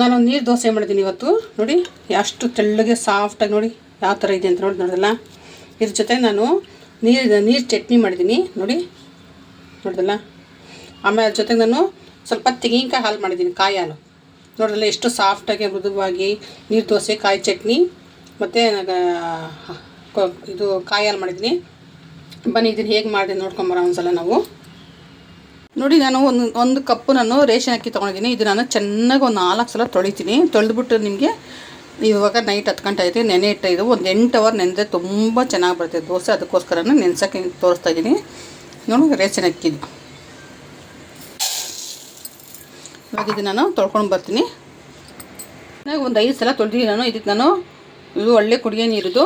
ನಾನು ನೀರು ದೋಸೆ ಮಾಡಿದ್ದೀನಿ ಇವತ್ತು. ನೋಡಿ ಎಷ್ಟು ತೆಳ್ಳಗೆ ಸಾಫ್ಟಾಗಿ ನೋಡಿ, ಯಾವ ಥರ ಇದೆ ಅಂತ ನೋಡಿ ನೋಡಿದಲ್ಲ ಇದ್ರ ಜೊತೆ ನಾನು ನೀರು ನೀರು ಚಟ್ನಿ ಮಾಡಿದ್ದೀನಿ ನೋಡಿ ನೋಡಿದಲ್ಲ ಆಮೇಲೆ ಅದ್ರ ಜೊತೆಗೆ ನಾನು ಸ್ವಲ್ಪ ತೆಂಗಿನಕಾಯಿ ಹಾಲು ಮಾಡಿದ್ದೀನಿ ಕಾಯಿ ಹಾಲು. ನೋಡಿದಲ್ಲ ಎಷ್ಟು ಸಾಫ್ಟಾಗಿ ಮೃದುವಾಗಿ ನೀರು ದೋಸೆ, ಕಾಯಿ ಚಟ್ನಿ, ಮತ್ತು ಇದು ಕಾಯಿ ಹಾಲು ಮಾಡಿದ್ದೀನಿ ಬನ್ನಿ ಇದನ್ನು ಹೇಗೆ ಮಾಡಿದೆ ನೋಡ್ಕೊಂಬರೋ ಒಂದ್ಸಲ ನಾವು. ನೋಡಿ, ನಾನು ಒಂದು ಒಂದು ಕಪ್ಪು ನಾನು ರೇಷನ್ ಅಕ್ಕಿ ತೊಗೊಂಡಿದ್ದೀನಿ. ಇದು ನಾನು ಚೆನ್ನಾಗಿ ಒಂದು ನಾಲ್ಕು ಸಲ ತೊಳಿತೀನಿ. ತೊಳೆದ್ಬಿಟ್ಟು ನಿಮಗೆ ಇವಾಗ ನೈಟ್ ಗಂಟೆ ಆಯಿತು, ನೆನೆ ಇಟ್ಟ ಇದು. ಒಂದು ಎಂಟು ಅವರ್ ನೆನೆದ್ರೆ ತುಂಬ ಚೆನ್ನಾಗಿ ಬರುತ್ತೆ. ದೋಸೆ ಅದಕ್ಕೋಸ್ಕರ ನೆನ್ಸೋಕ್ಕೆ ತೋರಿಸ್ತಾ ಇದ್ದೀನಿ. ನೋಡಿ, ರೇಷನ್ ಅಕ್ಕಿದು ಇವಾಗ ಇದು ನಾನು ತೊಳ್ಕೊಂಡು ಬರ್ತೀನಿ. ಚೆನ್ನಾಗಿ ಒಂದು ಐದು ಸಲ ತೊಳೆದಿದ್ದೀನಿ ನಾನು. ಇದಕ್ಕೆ ನಾನು ಇದು ಒಳ್ಳೆ ಕುಡಿಯೋ ನೀರಿದು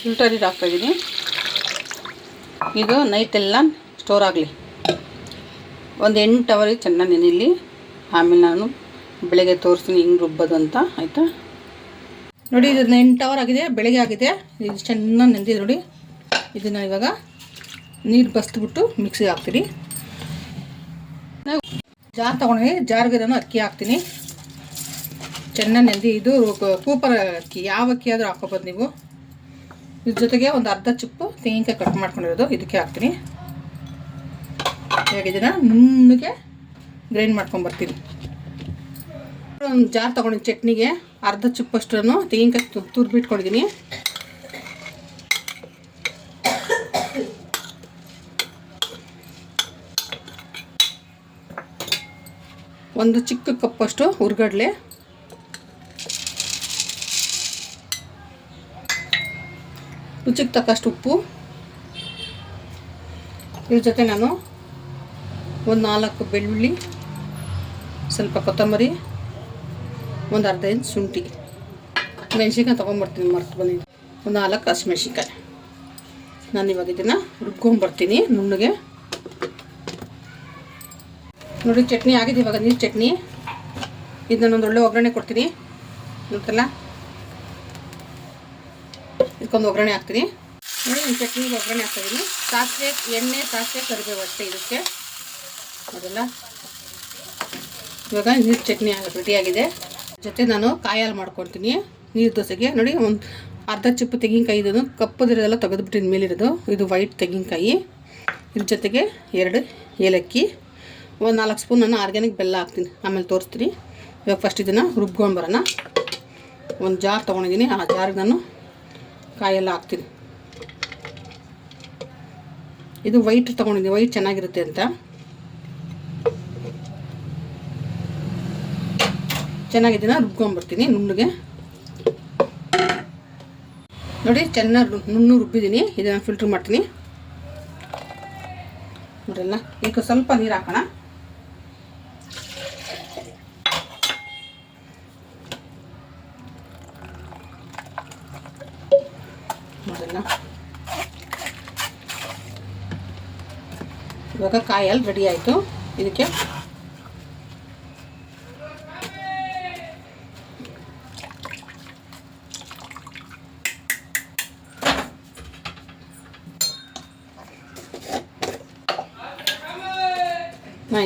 ಫಿಲ್ಟರ್ ನೀರು ಹಾಕ್ತಾಯಿದ್ದೀನಿ ಇದು ನೈಟೆಲ್ಲ ಸ್ಟೋರ್ ಆಗಲಿ. ಒಂದು ಎಂಟು ಅವರಿಗೆ ಚೆನ್ನಾಗಿ ನೆನೆಯಲಿ ಆಮೇಲೆ ನಾನು ಬೆಳಗ್ಗೆ ತೋರಿಸ್ತೀನಿ ಹಿಂಗೆ ರುಬ್ಬೋದು ಅಂತ, ಆಯಿತಾ? ನೋಡಿ ಇದು ಎಂಟು ಅವರ್ ಆಗಿದೆ, ಬೆಳಗ್ಗೆ ಆಗಿದೆ. ಇದು ಚೆನ್ನಾಗಿ ನೆಂದಿದೆ ನೋಡಿ. ಇದನ್ನು ಇವಾಗ ನೀರು ಬಸ್ದುಬಿಟ್ಟು ಮಿಕ್ಸಿಗೆ ಹಾಕ್ತೀನಿ. ಜಾರ್ ತೊಗೊಂಡಿ ಜಾರ್ಗೆ ನಾನು ಅಕ್ಕಿ ಹಾಕ್ತೀನಿ. ಚೆನ್ನಾಗಿ ನೆಂದಿ ಇದು ಕೂಪರ್ ಅಕ್ಕಿ, ಯಾವ ಅಕ್ಕಿ ಆದರೂ ಹಾಕೋಬೋದು ನೀವು. ಇದ್ರ ಜೊತೆಗೆ ಒಂದು ಅರ್ಧ ಚಿಪ್ಪು ತೆಂಗಿನಕಾಯಿ ಕಟ್ ಮಾಡ್ಕೊಂಡಿರೋದು, ಇದಕ್ಕೆ ಹಾಕ್ತೀನಿ. ಇವಾಗ ಇದನ್ನು ನುಣ್ಣಗೆ ಗ್ರೈಂಡ್ ಮಾಡ್ಕೊಂಬರ್ತೀನಿ ಒಂದು ಜಾರ್ ತೊಗೊಂಡಿನಿ ಚಟ್ನಿಗೆ, ಅರ್ಧ ಚಿಪ್ಪಷ್ಟು ತೆಂಗಿನಕಾಯಿ ತು ತುರ್ಬಿಟ್ಕೊಂಡಿದ್ದೀನಿ ಒಂದು ಚಿಕ್ಕ ಕಪ್ಪಷ್ಟು ಹುರ್ಗಡ್ಲೆ. ರುಚಿಗೆ ತಕ್ಕಷ್ಟು ಉಪ್ಪು. ಇದ್ರ ಜೊತೆ ನಾನು ಒಂದು ನಾಲ್ಕು ಬೆಳ್ಳುಳ್ಳಿ, ಸ್ವಲ್ಪ ಕೊತ್ತಂಬರಿ, ಒಂದು ಅರ್ಧ ಇಂಚು ಶುಂಠಿ. ಮೆಣ್ಸಿನ್ಕಾಯಿ ತೊಗೊಂಬರ್ತೀನಿ, ಮರ್ತು ಬನ್ನಿ ಒಂದು ನಾಲ್ಕು ಹಸಿಮೆಣ್ಸಿನ್ಕಾಯಿ. ನಾನು ಇವಾಗ ಇದನ್ನು ರುಬ್ಕೊಂಬರ್ತೀನಿ ನುಣ್ಣಗೆ. ನೋಡಿ, ಚಟ್ನಿ ಆಗಿದೆ ಇವಾಗ ನೀರು ಚಟ್ನಿ. ಇದು ನಾನೊಂದು ಒಳ್ಳೆ ಒಗ್ಗರಣೆ ಕೊಡ್ತೀನಿ. ನೋಡ್ತಲ್ಲ ಇದಕ್ಕೊಂದು ಒಗ್ಗರಣೆ ಹಾಕ್ತೀನಿ. ನೋಡಿ ಚಟ್ನಿಗೆ ಒಗ್ಗರಣೆ ಹಾಕ್ತಾಯಿದ್ದೀನಿ ಸಾಸಿವೆ, ಎಣ್ಣೆ, ಸಾಸಿವೆ, ಕರಿಬೇವು ಅಷ್ಟೇ ಇದಕ್ಕೆ. ಅದೆಲ್ಲ ಇವಾಗ ನೀರು ಚಟ್ನಿ ರೆಡಿಯಾಗಿದೆ ಜೊತೆ ನಾನು ಕಾಯಿ ಹಾಲು ಮಾಡ್ಕೊಳ್ತೀನಿ. ನೀರು ದೋಸೆಗೆ. ನೋಡಿ, ಒಂದು ಅರ್ಧ ಚಿಪ್ಪು ತೆಂಗಿನಕಾಯಿ ಇದನ್ನು ಕಪ್ಪದಿರೋದೆಲ್ಲ ಮೇಲೆ ಮೇಲಿರೋದು ಇದು ವೈಟ್ ತೆಂಗಿನಕಾಯಿ. ಇದ್ರ ಜೊತೆಗೆ ಎರಡು ಏಲಕ್ಕಿ. ಒಂದು ನಾಲ್ಕು ಸ್ಪೂನ್ ನಾನು ಆರ್ಗ್ಯಾನಿಕ್ ಬೆಲ್ಲ ಹಾಕ್ತೀನಿ. ಆಮೇಲೆ ತೋರಿಸ್ತೀನಿ. ಇವಾಗ ಫಸ್ಟ್ ಇದನ್ನು ರುಬ್ಕೊಂಬರೋಣ ಒಂದು ಜಾರ್ ತೊಗೊಂಡಿದ್ದೀನಿ. ಆ ಜಾರ್ಗೆ ನಾನು ಕಾಯೆಲ್ಲ ಹಾಕ್ತೀನಿ. ಇದು ವೈಟ್ ತೊಗೊಂಡಿದ್ದೀನಿ. ವೈಟ್ ಚೆನ್ನಾಗಿರುತ್ತೆ ಅಂತ. ಚೆನ್ನಾಗಿದ್ದೀನ ರುಬ್ಕೊಂಬರ್ತೀನಿ ನುಣ್ಣಗೆ. ನೋಡಿ, ಚೆನ್ನಾಗಿ ನುಣ್ಣು ರುಬ್ಬಿದ್ದೀನಿ. ಇದನ್ನು ಫಿಲ್ಟ್ರ್ ಮಾಡ್ತೀನಿ. ನೋಡಲ್ಲ ಈಗ ಸ್ವಲ್ಪ ನೀರು ಹಾಕೋಣ. ಇವಾಗ ಕಾಯಲ್ಲಿ ರೆಡಿ ಆಯಿತು. ಇದಕ್ಕೆ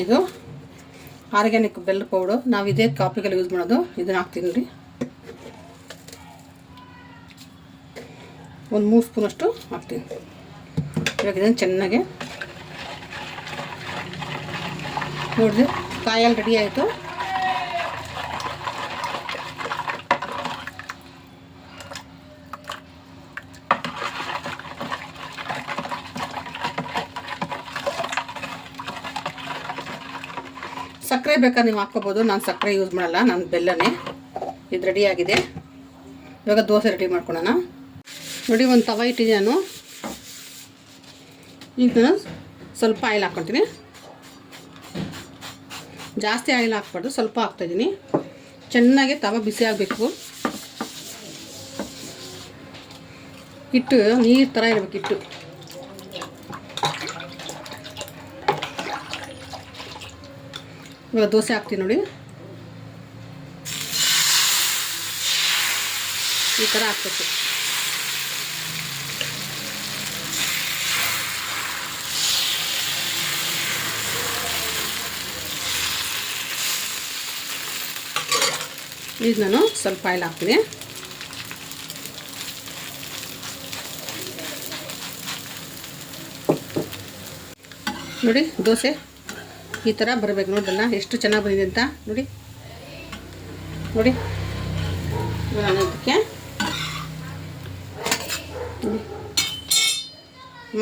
ಇದು ಆರ್ಗ್ಯಾನಿಕ್ ಬೆಲ್ಲ ಪೌಡು ನಾವು ಇದೇ ಕಾಫಿಗೆಲ್ಲ ಯೂಸ್ ಮಾಡೋದು. ಇದನ್ನ ಹಾಕ್ತೀನಿ ರೀ ಒಂದು ಮೂರು ಸ್ಪೂನಷ್ಟು ಹಾಕ್ತೀನಿ. ಇವಾಗ ಇದನ್ನು ಚೆನ್ನಾಗೆ ನೋಡಿದೆ, ಕಾಯಲ್ಲಿ ರೆಡಿ ಆಯಿತು? ಸಕ್ಕರೆ ಬೇಕಾದ್ರೆ ನೀವು ಹಾಕ್ಕೋಬೋದು. ನಾನು ಸಕ್ಕರೆ ಯೂಸ್ ಮಾಡಲ್ಲ, ನಾನು ಬೆಲ್ಲನೇ. ಇದು ರೆಡಿ ಆಗಿದೆ. ಇವಾಗ ದೋಸೆ ರೆಡಿ ಮಾಡ್ಕೊಳ್ಳೋಣ ನೋಡಿ, ಒಂದು ತವ ಇಟ್ಟಿದ್ದೆ ನಾನು. ಈಗ ನಾನು ಸ್ವಲ್ಪ ಆಯಿಲ್ ಹಾಕ್ಕೊತೀನಿ ಜಾಸ್ತಿ ಆಯಿಲ್ ಹಾಕ್ಬಾರ್ದು, ಸ್ವಲ್ಪ ಹಾಕ್ತಾಯಿದ್ದೀನಿ ಚೆನ್ನಾಗಿ ತವ ಬಿಸಿ ಆಗಬೇಕು. ಹಿಟ್ಟು ನೀರು ಥರ ಇರಬೇಕು ಹಿಟ್ಟು. ಇವಾಗ ದೋಸೆ ಹಾಕ್ತೀನಿ ನೋಡಿ. ಈ ಥರ ಹಾಕ್ಬೇಕು. ಈಗ ನಾನು ಸ್ವಲ್ಪ ಆಯಿಲ್ ಹಾಕ್ತೀನಿ. ನೋಡಿ ದೋಸೆ ಈ ಥರ ಬರಬೇಕು ನೋಡಲ್ಲ ಎಷ್ಟು ಚೆನ್ನಾಗಿ ಬಂದಿದೆ ಅಂತ. ನೋಡಿ. ನೋಡಿ. ಅದಕ್ಕೆ ನಾನು ಇದಕ್ಕೆ ನೋಡಿ.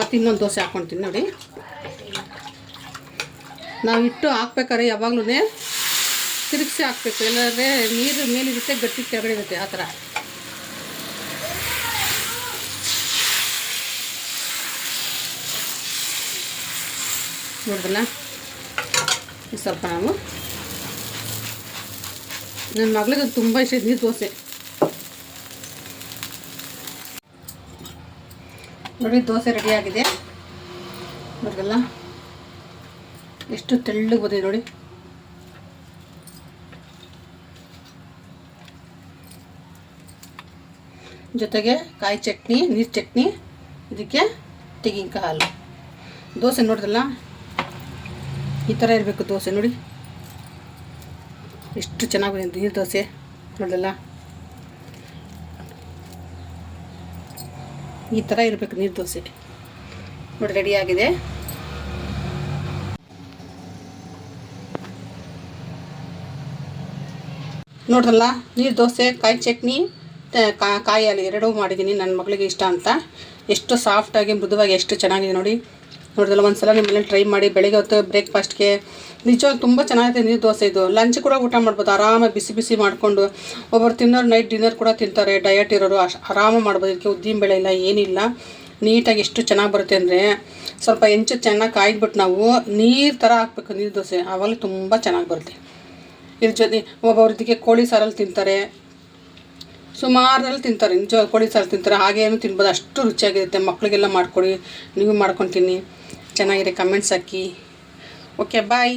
ಮತ್ತೆ ಇನ್ನೊಂದು ದೋಸೆ ಹಾಕ್ಕೊಳ್ತೀನಿ ನೋಡಿ. ನಾವು ಇಟ್ಟು ಹಾಕ್ಬೇಕಾದ್ರೆ ಯಾವಾಗಲೂ ತಿರುಗಿಸಿ ಹಾಕ್ಬೇಕು. ಇಲ್ಲಾಂದರೆ ನೀರು ಮೇಲಿರುತ್ತೆ, ಗಟ್ಟಿ ಕೆಳಗಡೆ ಇರುತ್ತೆ, ಆ ಥರ ನೋಡಿದ್ರಲ್ಲ ಸ್ವಲ್ಪ ನಾವು ನನ್ನ ಮಗಳಿಗೆ ತುಂಬ ಇಷ್ಟ ನೀರು ದೋಸೆ ನೋಡಿ ದೋಸೆ ರೆಡಿಯಾಗಿದೆ ನೋಡಿದ್ರಲ್ಲ ಎಷ್ಟು ತೆಳ್ಳಗೆ ಬಂದಿದೆ ನೋಡಿ. ಜೊತೆಗೆ ಕಾಯಿ ಚಟ್ನಿ, ನೀರು ಚಟ್ನಿ, ಇದಕ್ಕೆ ತೆಗಿಂಕ ಹಾಲು ದೋಸೆ ನೋಡಿದ್ರಲ್ಲ ಈ ಥರ ಇರಬೇಕು ದೋಸೆ ನೋಡಿ. ಎಷ್ಟು ಚೆನ್ನಾಗಿ ಬಂದಿದೆ ನೀರು ದೋಸೆ ನೋಡಲ್ಲ ಈ ಥರ ಇರಬೇಕು ನೀರು ದೋಸೆ. ನೋಡಿ ರೆಡಿಯಾಗಿದೆ ನೋಡ್ರಲ್ಲ, ನೀರು ದೋಸೆ, ಕಾಯಿ ಚಟ್ನಿ ಕಾಯಿ ಅಲ್ಲಿ ಎರಡೂ ಮಾಡಿದ್ದೀನಿ. ನನ್ನ ಮಗಳಿಗೆ ಇಷ್ಟ ಅಂತ. ಎಷ್ಟು ಸಾಫ್ಟಾಗಿ ಮೃದುವಾಗಿ ಎಷ್ಟು ಚೆನ್ನಾಗಿದೆ ನೋಡಿ. ನೋಡಿದ್ರಲ್ಲ ಒಂದು ಸಲ ನಿಮ್ಮಲ್ಲಿ ಟ್ರೈ ಮಾಡಿ ಬೆಳಗ್ಗೆ ಹೊತ್ತು ಬ್ರೇಕ್ಫಾಸ್ಟ್ಗೆ ನಿಜವಾಗಿ ತುಂಬ ಚೆನ್ನಾಗಿದೆ ನೀರು ದೋಸೆ ಇದು. ಲಂಚ್ ಕೂಡ ಊಟ ಮಾಡ್ಬೋದು, ಆರಾಮಾಗಿ ಬಿಸಿ ಬಿಸಿ ಮಾಡಿಕೊಂಡು. ಒಬ್ಬರು ತಿನ್ನೋರು ನೈಟ್ ಡಿನ್ನರ್ ಕೂಡ ತಿಂತಾರೆ ಡಯಟ್ ಇರೋರು ಅಷ್ಟು ಆರಾಮಾಗಿ ಮಾಡ್ಬೋದು. ಇದಕ್ಕೆ ಉದ್ದಿನ ಬೆಳೆ ಇಲ್ಲ, ಏನಿಲ್ಲ. ನೀಟಾಗಿ ಎಷ್ಟು ಚೆನ್ನಾಗಿ ಬರುತ್ತೆ ಅಂದರೆ, ಸ್ವಲ್ಪ ಹೆಂಚು ಚೆನ್ನಾಗಿ ಕಾಯ್ದುಬಿಟ್ಟು ನಾವು ನೀರು ಥರ ಹಾಕ್ಬೇಕು, ನೀರು ದೋಸೆ. ಆವಾಗ ತುಂಬ ಚೆನ್ನಾಗಿ ಬರುತ್ತೆ. ಇದ್ರ ಜೊತೆ, ಒಬ್ಬೊಬ್ರು ಇದಕ್ಕೆ ಕೋಳಿ ಸಾರಲ್ಲಿ ತಿಂತಾರೆ. ಸುಮಾರಲ್ಲಿ ತಿಂತಾರೆ, ನಿಜ ಕೊಡಿ ಸಾರು ತಿಂತಾರೆ. ಹಾಗೇನು ತಿನ್ಬೋದು. ಅಷ್ಟು ರುಚಿಯಾಗಿರುತ್ತೆ. ಮಕ್ಕಳಿಗೆಲ್ಲ ಮಾಡಿಕೊಡಿ. ನೀವು ಮಾಡ್ಕೊಂಡು ತಿನ್ನಿ ಚೆನ್ನಾಗಿದೆ. ಕಮೆಂಟ್ಸ್ ಹಾಕಿ. Okay bye